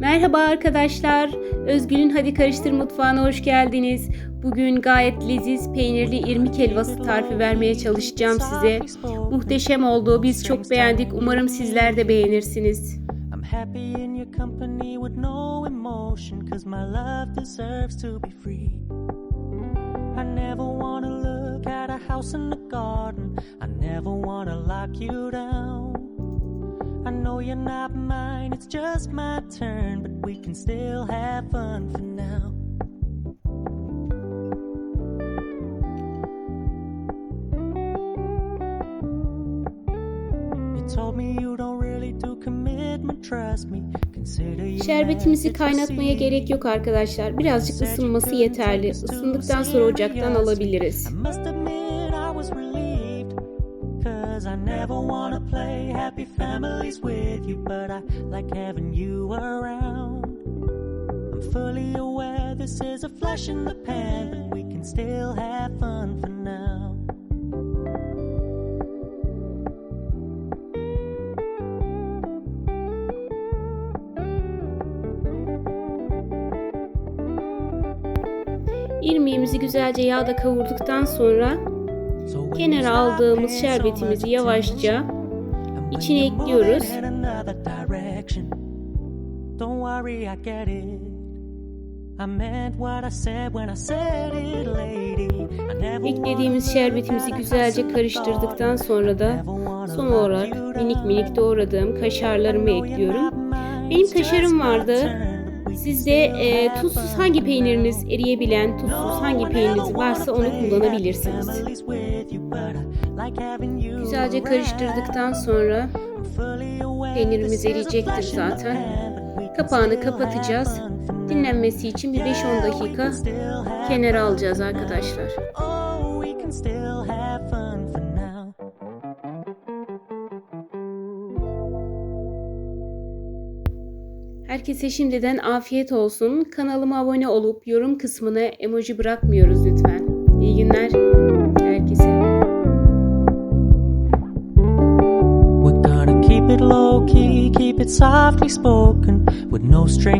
Merhaba arkadaşlar. Özgül'ün Hadi Karıştır Mutfağı'na hoş geldiniz. Bugün gayet leziz peynirli irmik helvası tarifi vermeye çalışacağım size. Muhteşem oldu. Biz çok beğendik. Umarım sizler de beğenirsiniz. I never wanna lock you down. Know you're not mine, it's just my turn, but we can still have fun for now. Şerbetimizi kaynatmaya gerek yok arkadaşlar. Birazcık ısınması yeterli. Isındıktan sonra ocaktan alabiliriz. Cause I never wanna play happy families with you, but I like having you around. I'm fully aware this is a flash in the pan, but we can still have fun for now. İrmiğimizi güzelce yağda kavurduktan sonra kenara aldığımız şerbetimizi yavaşça içine ekliyoruz. Don't worry, I get it. I meant what I said when I said it, lady. I never Eklediğimiz şerbetimizi güzelce karıştırdıktan sonra da son olarak minik minik doğradığım kaşarlarımı ekliyorum. Benim kaşarım vardı. Sizde e, tuzsuz hangi peyniriniz eriyebilen, tuzsuz hangi peyniriniz varsa onu kullanabilirsiniz. Güzelce karıştırdıktan sonra peynirimiz eriyecektir zaten. Kapağını kapatacağız. Dinlenmesi için bir 5-10 dakika kenara alacağız arkadaşlar. Herkese şimdiden afiyet olsun. Kanalıma abone olup yorum kısmına emoji bırakmıyoruz lütfen. İyi günler herkese. Keep it low key, keep it softly spoken, with no strings